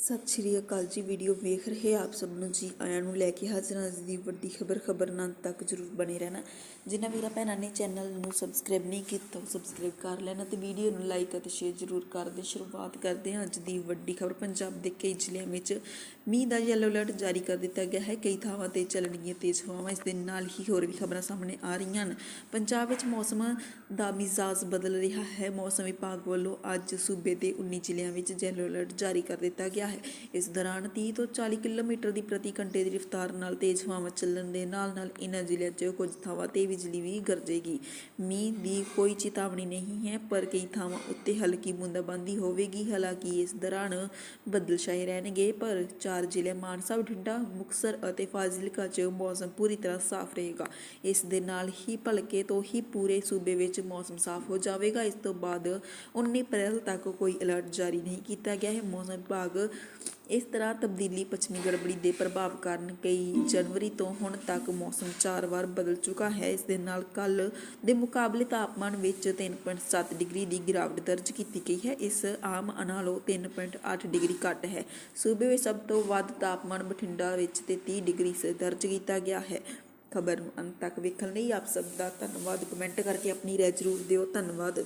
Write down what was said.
ਸਤਿ ਸ਼੍ਰੀ ਅਕਾਲ ਜੀ। ਵੀਡੀਓ ਵੇਖ ਰਹੇ ਆਪ ਸਭ ਨੂੰ ਜੀ। ਆਇਆਂ ਨੂੰ ਲੈ ਕੇ ਹਾਜ਼ਰ ਹਾਂ ਅੱਜ ਦੀ ਵੱਡੀ ਖਬਰ। ਖਬਰ ਨਾਲ ਤੱਕ ਜਰੂਰ ਬਣੇ ਰਹਿਣਾ। ਜਿਨ੍ਹਾਂ ਵੀਰਾਂ ਭੈਣਾਂ ਨੇ ਚੈਨਲ ਨੂੰ ਸਬਸਕ੍ਰਾਈਬ ਨਹੀਂ ਕੀਤਾ, ਉਹ ਸਬਸਕ੍ਰਾਈਬ ਕਰ ਲੈਣਾ ਤੇ ਵੀਡੀਓ ਨੂੰ ਲਾਈਕ ਅਤੇ ਸ਼ੇਅਰ ਜਰੂਰ ਕਰ ਦੇ। ਸ਼ੁਰੂਆਤ ਕਰਦੇ ਹਾਂ ਅੱਜ ਦੀ ਵੱਡੀ ਖਬਰ। ਪੰਜਾਬ ਦੇ ਕਈ ਜ਼ਿਲ੍ਹਿਆਂ ਵਿੱਚ ਮੀਂਹ ਦਾ ਯੈਲੋ ਅਲਰਟ ਜਾਰੀ ਕਰ ਦਿੱਤਾ ਗਿਆ ਹੈ। ਕਈ ਥਾਵਾਂ ਤੇ ਚੱਲਣਗੀਆਂ ਤੇਜ਼ ਹਵਾਵਾਂ ਇਸ ਦੇ ਨਾਲ ਹੀ ਹੋਰ ਵੀ ਖਬਰਾਂ ਸਾਹਮਣੇ ਆ ਰਹੀਆਂ ਹਨ। ਪੰਜਾਬ ਵਿੱਚ ਮੌਸਮ ਦਾ ਮਿਜ਼ਾਜ ਬਦਲ ਰਿਹਾ ਹੈ। ਮੌਸਮ ਵਿਭਾਗ ਵੱਲੋਂ ਅੱਜ ਸੂਬੇ ਦੇ 19 ਜ਼ਿਲ੍ਹਿਆਂ ਵਿੱਚ ਯੈਲੋ ਅਲਰਟ ਜਾਰੀ ਕਰ ਦਿੱਤਾ ਗਿਆ ਹੈ। ਇਸ ਦੌਰਾਨ 30 ਤੋਂ 40 ਕਿਲੋਮੀਟਰ ਦੀ ਪ੍ਰਤੀ ਘੰਟੇ ਦੀ ਰਫ਼ਤਾਰ ਨਾਲ ਤੇਜ਼ ਹਵਾਵਾਂ ਚੱਲਣ ਦੇ ਨਾਲ ਨਾਲ ਇਨ੍ਹਾਂ ਜ਼ਿਲ੍ਹਿਆਂ 'ਚ ਕੁਝ ਥਾਵਾਂ ਤੇ ਬਿਜਲੀ ਵੀ ਗਰਜੇਗੀ। ਮੀਂਹ ਦੀ ਕੋਈ ਚੇਤਾਵਨੀ ਨਹੀਂ ਹੈ, ਪਰ ਕਈ ਥਾਵਾਂ ਉੱਤੇ ਹਲਕੀ ਬੂੰਦਾਬਾਂਦੀ ਹੋਵੇਗੀ। ਹਾਲਾਂਕਿ ਇਸ ਦੌਰਾਨ ਬੱਦਲ ਛਾਏ ਰਹਿਣਗੇ, ਪਰ ਚਾਰ ਜ਼ਿਲ੍ਹੇ ਮਾਨਸਾ, ਬਠਿੰਡਾ, ਮੁਕਤਸਰ ਅਤੇ ਫਾਜ਼ਿਲਕਾ 'ਚ ਮੌਸਮ ਪੂਰੀ ਤਰ੍ਹਾਂ ਸਾਫ਼ ਰਹੇਗਾ। ਇਸ ਦੇ ਨਾਲ ਹੀ ਭਲਕੇ ਤੋਂ ਹੀ ਪੂਰੇ ਸੂਬੇ ਵਿੱਚ ਮੌਸਮ ਸਾਫ਼ ਹੋ ਜਾਵੇਗਾ। ਇਸ ਤੋਂ ਬਾਅਦ 19 ਅਪ੍ਰੈਲ ਤੱਕ ਕੋਈ ਅਲਰਟ ਜਾਰੀ ਨਹੀਂ ਕੀਤਾ ਗਿਆ ਹੈ। ਮੌਸਮ ਵਿਭਾਗ ਇਸ ਤਰ੍ਹਾਂ ਤਬਦੀਲੀ ਪੱਛਮੀ ਗੜਬੜੀ ਦੇ ਪ੍ਰਭਾਵ ਕਾਰਨ ਕਈ ਜਨਵਰੀ ਤੋਂ ਹੁਣ ਤੱਕ ਮੌਸਮ ਚਾਰ ਵਾਰ ਬਦਲ ਚੁੱਕਾ ਹੈ। ਇਸ ਦੇ ਨਾਲ ਕੱਲ ਦੇ ਮੁਕਾਬਲੇ ਤਾਪਮਾਨ ਵਿੱਚ 3.7 ਡਿਗਰੀ ਦੀ ਗਿਰਾਵਟ ਦਰਜ ਕੀਤੀ ਗਈ ਹੈ। ਇਸ ਆਮ ਨਾਲੋਂ 3.8 ਡਿਗਰੀ ਘੱਟ ਹੈ। ਸੂਬੇ ਵਿੱਚ ਸਭ ਤੋਂ ਵੱਧ ਤਾਪਮਾਨ ਬਠਿੰਡਾ ਵਿੱਚ 33 ਡਿਗਰੀ ਸ ਦਰਜ ਕੀਤਾ ਗਿਆ ਹੈ। ਖਬਰ ਨੂੰ ਅੰਤ ਤੱਕ ਵੇਖਣ ਲਈ ਆਪ ਸਭ ਦਾ ਧੰਨਵਾਦ। ਕਮੈਂਟ ਕਰਕੇ ਆਪਣੀ ਰਾਏ ਜ਼ਰੂਰ ਦਿਓ। ਧੰਨਵਾਦ।